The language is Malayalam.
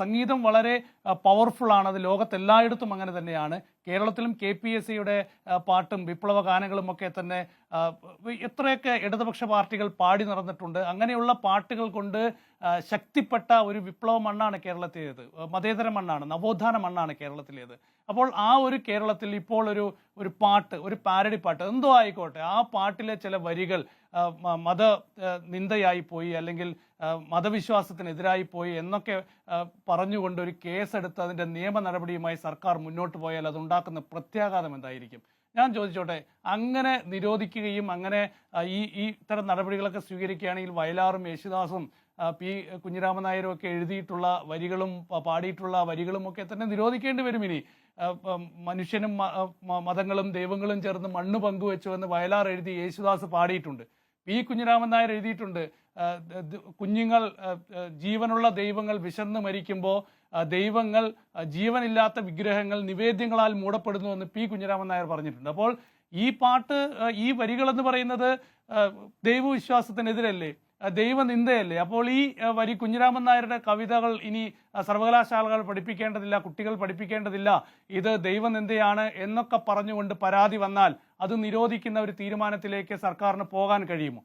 സംഗീതം വളരെ പവർഫുൾ ആണ്. അത് ലോകത്തെല്ലായിടത്തും അങ്ങനെ തന്നെയാണ്. കേരളത്തിലും കെ പി എസ് സിയുടെ പാട്ടും വിപ്ലവ ഗാനങ്ങളും ഒക്കെ തന്നെ എത്രയൊക്കെ ഇടതുപക്ഷ പാർട്ടികൾ പാടി നടന്നിട്ടുണ്ട്. അങ്ങനെയുള്ള പാട്ടുകൾ കൊണ്ട് ശക്തിപ്പെട്ട ഒരു വിപ്ലവ മണ്ണാണ് കേരളത്തിലേത്. മതേതര മണ്ണാണ് നവോത്ഥാന മണ്ണാണ് കേരളത്തിലേത്. അപ്പോൾ ആ ഒരു കേരളത്തിൽ ഇപ്പോൾ ഒരു ഒരു പാട്ട് ഒരു പാരഡി പാട്ട് എന്തോ ആയിക്കോട്ടെ. ആ പാട്ടിലെ ചില വരികൾ മത നിന്ദയായി പോയി അല്ലെങ്കിൽ മതവിശ്വാസത്തിനെതിരായി പോയി എന്നൊക്കെ പറഞ്ഞു പറഞ്ഞുകൊണ്ട് ഒരു കേസെടുത്ത് അതിന്റെ നിയമ നടപടിയുമായി സർക്കാർ മുന്നോട്ട് പോയാൽ അതുണ്ടാക്കുന്ന പ്രത്യാഘാതം എന്തായിരിക്കും? ഞാൻ ചോദിച്ചോട്ടെ അങ്ങനെ നിരോധിക്കുകയും അങ്ങനെ ഈ ഈ ഇത്തരം നടപടികളൊക്കെ സ്വീകരിക്കുകയാണെങ്കിൽ വയലാറും യേശുദാസും പി കുഞ്ഞിരാമൻ നായരും ഒക്കെ എഴുതിയിട്ടുള്ള വരികളും പാടിയിട്ടുള്ള വരികളും ഒക്കെ തന്നെ നിരോധിക്കേണ്ടി വരും ഇനി. മനുഷ്യനും മതങ്ങളും ദൈവങ്ങളും ചേർന്ന് മണ്ണ് പങ്കുവെച്ചു എന്ന് വയലാർ എഴുതി യേശുദാസ് പാടിയിട്ടുണ്ട്. പി കുഞ്ഞിരാമൻ നായർ എഴുതിയിട്ടുണ്ട് കുഞ്ഞുങ്ങൾ ജീവനുള്ള ദൈവങ്ങൾ വിശന്ന് മരിക്കുമ്പോൾ ദൈവങ്ങൾ ജീവനില്ലാത്ത വിഗ്രഹങ്ങൾ നിവേദ്യങ്ങളാൽ മൂടപ്പെടുന്നു എന്ന് പി കുഞ്ഞിരാമൻ നായർ പറഞ്ഞിട്ടുണ്ട്. അപ്പോൾ ഈ പാട്ട് ഈ വരികൾ എന്ന് പറയുന്നത് ദൈവവിശ്വാസത്തിനെതിരല്ലേ? ദൈവനിന്ദയല്ലേ? അപ്പോൾ ഈ വരി കുഞ്ഞിരാമൻ നായരുടെ കവിതകൾ ഇനി സർവകലാശാലകൾ പഠിപ്പിക്കേണ്ടതില്ല കുട്ടികൾ പഠിപ്പിക്കേണ്ടതില്ല. ഇത് ദൈവനിന്ദയാണ് എന്നൊക്കെ പറഞ്ഞുകൊണ്ട് പരാതി വന്നാൽ അത് നിരോധിക്കുന്ന ഒരു തീരുമാനത്തിലേക്ക് സർക്കാരിന് പോകാൻ കഴിയുമോ?